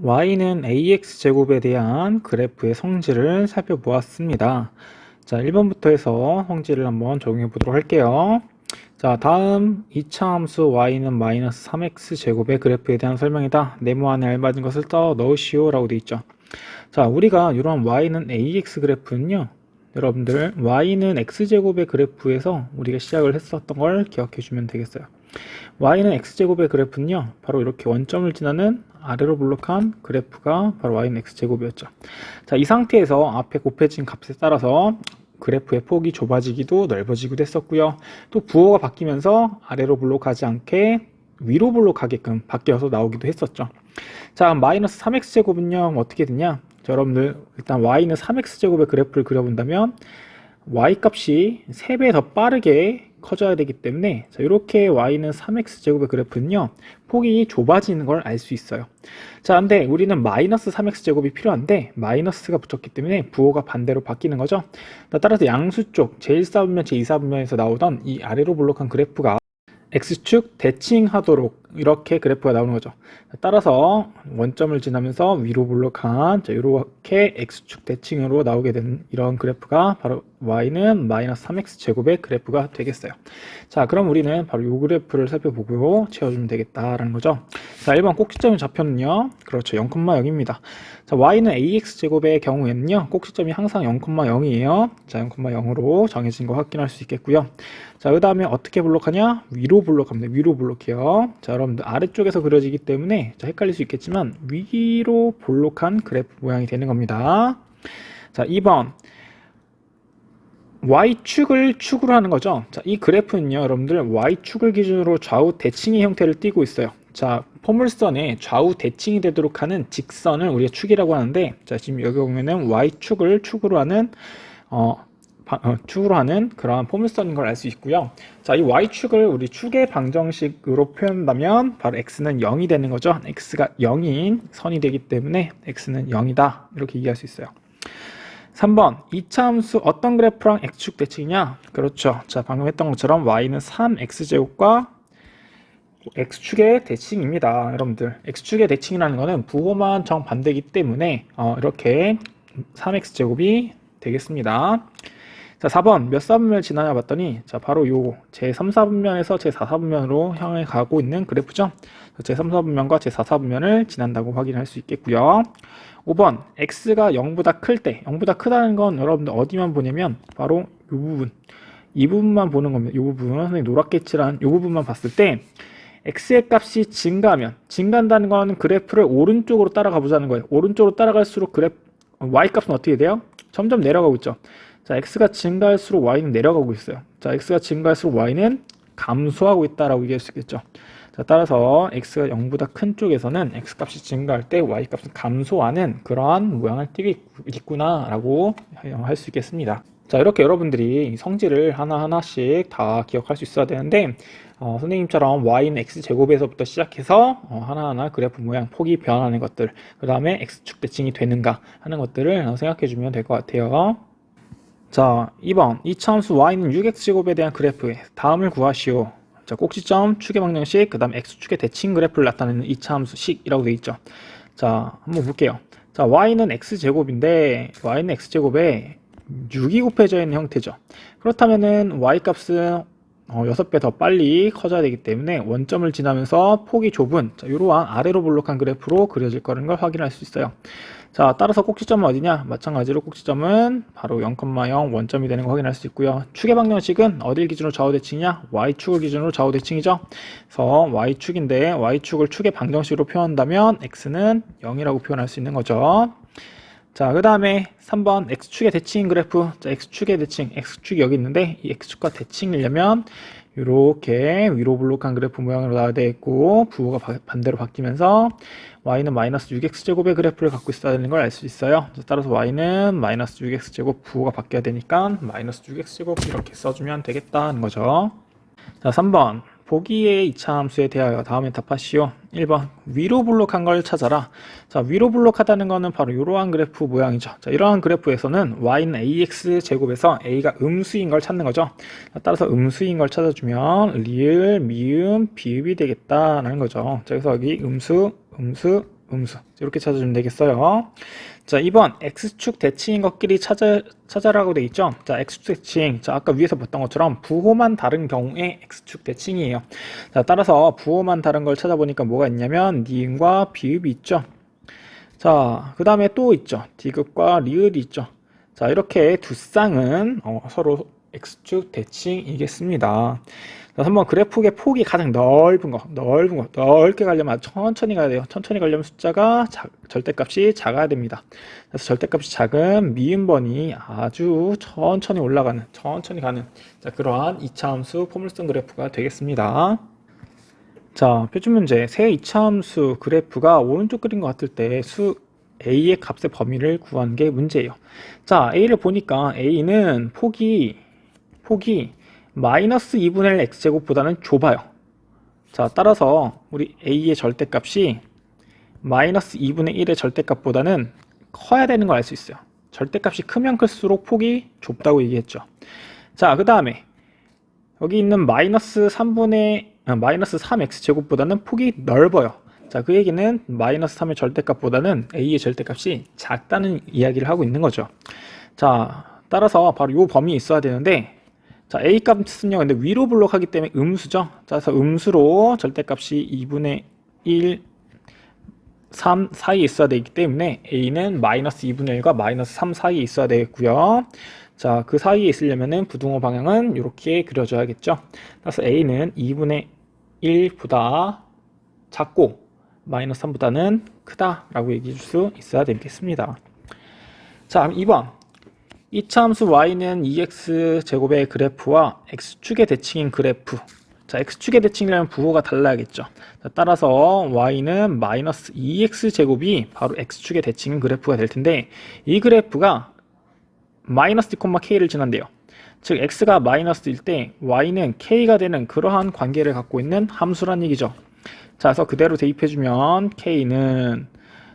y는 ax 제곱에 대한 그래프의 성질을 살펴보았습니다. 자, 1번부터 해서 성질을 한번 적용해 보도록 할게요. 자, 다음 2차 함수 y는 마이너스 3x 제곱의 그래프에 대한 설명이다. 네모 안에 알맞은 것을 떠 넣으시오 라고 되어 있죠. 자, 우리가 이런 y는 ax 그래프는요. 여러분들 y는 x제곱의 그래프에서 우리가 시작을 했었던 걸 기억해 주면 되겠어요. Y는 x제곱의 그래프는요. 바로 이렇게 원점을 지나는 아래로 블록한 그래프가 바로 y는 x제곱이었죠. 자, 이 상태에서 앞에 곱해진 값에 따라서 그래프의 폭이 좁아지기도 넓어지기도 했었고요. 또 부호가 바뀌면서 아래로 블록하지 않게 위로 블록하게끔 바뀌어서 나오기도 했었죠. 자, 마이너스 3x제곱은요. 어떻게 되냐? 자, 여러분들 일단 y는 3x제곱의 그래프를 그려본다면 y 값이 3배 더 빠르게 커져야 되기 때문에 자, 이렇게 y는 3x제곱의 그래프는요 폭이 좁아지는 걸 알 수 있어요. 자 근데 우리는 마이너스 3x제곱이 필요한데 마이너스가 붙었기 때문에 부호가 반대로 바뀌는 거죠. 따라서 양수 쪽 제1사분면 제2사분면에서 나오던 이 아래로 블록한 그래프가 x축 대칭하도록 이렇게 그래프가 나오는 거죠. 따라서 원점을 지나면서 위로 블록한 자, 이렇게 x축 대칭으로 나오게 되는 이런 그래프가 바로 y는 마이너스 3x 제곱의 그래프가 되겠어요. 자, 그럼 우리는 바로 이 그래프를 살펴보고 채워주면 되겠다라는 거죠. 자, 1번 꼭지점의 좌표는요. 그렇죠. 0,0입니다. 자, y는 ax 제곱의 경우에는요. 꼭지점이 항상 0,0이에요. 자, 0,0으로 정해진 거 확인할 수 있겠고요. 자, 그 다음에 어떻게 블록하냐? 위로 블록합니다. 위로 블록해요. 자, 여러분들 아래쪽에서 그려지기 때문에 자, 헷갈릴 수 있겠지만 위로 블록한 그래프 모양이 되는 겁니다. 자, 2번. Y축을 축으로 하는 거죠. 자, 이 그래프는요, 여러분들 Y축을 기준으로 좌우 대칭의 형태를 띠고 있어요. 자, 포물선에 좌우 대칭이 되도록 하는 직선을 우리가 축이라고 하는데, 자, 지금 여기 보면은 Y축을 축으로 하는, 어, 어, 축으로 하는 그러한 포물선인 걸 알 수 있고요. 자, 이 y축을 우리 축의 방정식으로 표현한다면 바로 x는 0이 되는 거죠. x가 0인 선이 되기 때문에 x는 0이다. 이렇게 이해할 수 있어요. 3번 2차 함수 어떤 그래프랑 x축 대칭이냐? 그렇죠. 자, 방금 했던 것처럼 y는 3x제곱과 x축의 대칭입니다. 여러분들 x축의 대칭이라는 것은 부호만 정반대이기 때문에 어, 이렇게 3x제곱이 되겠습니다. 자, 4번 몇 사분면을 지나냐 봤더니 자, 바로 요 제3, 4분면에서 제4, 4분면으로 향해 가고 있는 그래프죠. 제3, 4분면과 제4, 4분면을 지난다고 확인할 수 있겠고요. 5번 x가 0보다 클 때, 0보다 크다는 건 여러분들 어디만 보냐면 바로 이 부분, 이 부분만 보는 겁니다. 이 부분, 선생님 노랗게 칠한 이 부분만 봤을 때 x의 값이 증가하면 증가한다는 건 그래프를 오른쪽으로 따라가 보자는 거예요. 오른쪽으로 따라갈수록 그래프 y 값은 어떻게 돼요? 점점 내려가고 있죠. 자, x가 증가할수록 y는 내려가고 있어요. 자, x가 증가할수록 y는 감소하고 있다라고 얘기할 수 있겠죠. 자, 따라서 x가 0보다 큰 쪽에서는 x 값이 증가할 때 y 값은 감소하는 그러한 모양을 띠고 있구나라고 할 수 있겠습니다. 자, 이렇게 여러분들이 성질을 하나하나씩 다 기억할 수 있어야 되는데, 어, 선생님처럼 y는 x제곱에서부터 시작해서 어, 하나하나 그래프 모양 폭이 변하는 것들, 그 다음에 x축 대칭이 되는가 하는 것들을 생각해 주면 될 것 같아요. 자, 2번. 이차함수 y는 6x제곱에 대한 그래프 다음을 구하시오. 자, 꼭지점, 축의 방정식, 그 다음 x축의 대칭 그래프를 나타내는 이차함수 식이라고 되어 있죠. 자, 한번 볼게요. 자, y는 x제곱인데 y는 x제곱에 6이 곱해져 있는 형태죠. 그렇다면은 y 값은 어, 6배 더 빨리 커져야 되기 때문에 원점을 지나면서 폭이 좁은 자, 이러한 아래로 블록한 그래프로 그려질 거라는 걸 확인할 수 있어요. 자, 따라서 꼭지점은 어디냐? 마찬가지로 꼭지점은 바로 0,0 원점이 되는 거 확인할 수 있고요. 축의 방정식은 어딜 기준으로 좌우 대칭이냐? y축을 기준으로 좌우 대칭이죠. 그래서 y축인데 y축을 축의 방정식으로 표현한다면 x는 0이라고 표현할 수 있는 거죠. 자, 그 다음에 3번 x축의 대칭 그래프. 자, x축의 대칭. x축이 여기 있는데 이 x축과 대칭이려면 이렇게 위로 블록한 그래프 모양으로 나와야 되겠고 부호가 반대로 바뀌면서 y는 마이너스 6x제곱의 그래프를 갖고 있어야 되는 걸 알 수 있어요. 따라서 y는 마이너스 6x제곱 부호가 바뀌어야 되니까 마이너스 6x제곱 이렇게 써주면 되겠다는 거죠. 자 3번 보기의 이차 함수에 대하여 다음에 답하시오. 1번 위로 블록한 걸 찾아라. 자 위로 블록하다는 거는 바로 이러한 그래프 모양이죠. 자 이러한 그래프에서는 y는 ax 제곱에서 a가 음수인 걸 찾는 거죠. 자, 따라서 음수인 걸 찾아주면 리을, 미음, 비읍이 되겠다라는 거죠. 자 그래서 여기 음수, 음수, 음수. 이렇게 찾아주면 되겠어요. 자, 2번 x축 대칭인 것끼리 찾아, 찾아라고 돼 있죠. 자, x축 대칭. 자, 아까 위에서 봤던 것처럼 부호만 다른 경우에 x축 대칭이에요. 자, 따라서 부호만 다른 걸 찾아보니까 뭐가 있냐면 니은과 비읍이 있죠. 자, 그 다음에 또 있죠. 디귿과 리을이 있죠. 자, 이렇게 두 쌍은 어, 서로 x축 대칭이겠습니다. 자, 한번 그래프의 폭이 가장 넓은 거, 넓은 거, 넓게 가려면 천천히 가야 돼요. 천천히 가려면 숫자가 자- 절대값이 작아야 됩니다. 그래서 절대값이 작은 미음번이 아주 천천히 올라가는, 천천히 가는 자, 그러한 이차함수 포물선 그래프가 되겠습니다. 자, 표준 문제. 새 이차함수 그래프가 오른쪽 그린 것 같을 때 수 a의 값의 범위를 구하는 게 문제예요. 자, a를 보니까 a는 폭이 폭이 마이너스 2분의 1 x제곱보다는 좁아요. 자, 따라서 우리 a의 절대값이 마이너스 2분의 1의 절대값보다는 커야 되는 걸 알 수 있어요. 절대값이 크면 클수록 폭이 좁다고 얘기했죠. 자, 그 다음에 여기 있는 마이너스 3분의 아, 마이너스 3x제곱보다는 폭이 넓어요. 자, 그 얘기는 마이너스 3의 절대값보다는 a의 절대값이 작다는 이야기를 하고 있는 거죠. 자, 따라서 바로 요 범위 있어야 되는데 자, a 값은요, 근데 위로 블록하기 때문에 음수죠. 자, 그래서 음수로 절대값이 2분의 1, 3 사이에 있어야 되기 때문에 a는 마이너스 2분의 1과 마이너스 3 사이에 있어야 되겠고요. 자, 그 사이에 있으려면은 부등호 방향은 이렇게 그려줘야겠죠. 따라서 a는 2분의 1보다 작고 마이너스 3보다는 크다라고 얘기해 줄 수 있어야 되겠습니다. 자, 2번. 이차 함수 y는 2x 제곱의 그래프와 x축의 대칭인 그래프. 자, x축의 대칭이라면 부호가 달라야겠죠. 자, 따라서 y는 마이너스 2x 제곱이 바로 x축의 대칭인 그래프가 될 텐데 이 그래프가 마이너스 k를 지난대요. 즉 x가 마이너스일 때 y는 k가 되는 그러한 관계를 갖고 있는 함수란 얘기죠. 자, 그래서 그대로 대입해주면 k는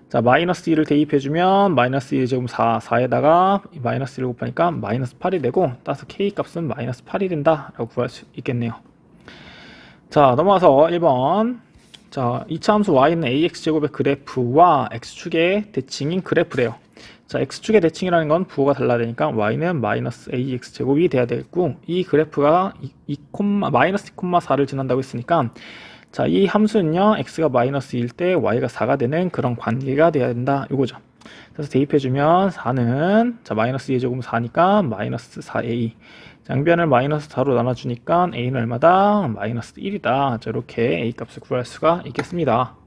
자, 마이너스 1을 대입해주면 마이너스 1 제곱 4, 4에다가 마이너스 1 곱하니까 마이너스 8이 되고 따라서 k 값은 마이너스 8이 된다 라고 구할 수 있겠네요. 자, 넘어가서 1번. 자, 2차 함수 y는 ax 제곱의 그래프와 x축의 대칭인 그래프래요. 자, x축의 대칭이라는 건 부호가 달라야 되니까 y는 마이너스 ax 제곱이 돼야 되겠고 이 그래프가 2, 2, 마이너스 2,4를 지난다고 했으니까 자, 이 함수는요, x가 마이너스일 때 y가 4가 되는 그런 관계가 돼야 된다. 이거죠. 그래서 대입해주면 4는, 자, 마이너스 2의 제곱은 4니까 마이너스 4a. 양변을 마이너스 4로 나눠주니까 a는 얼마다? 마이너스 1이다. 자, 이렇게 a 값을 구할 수가 있겠습니다.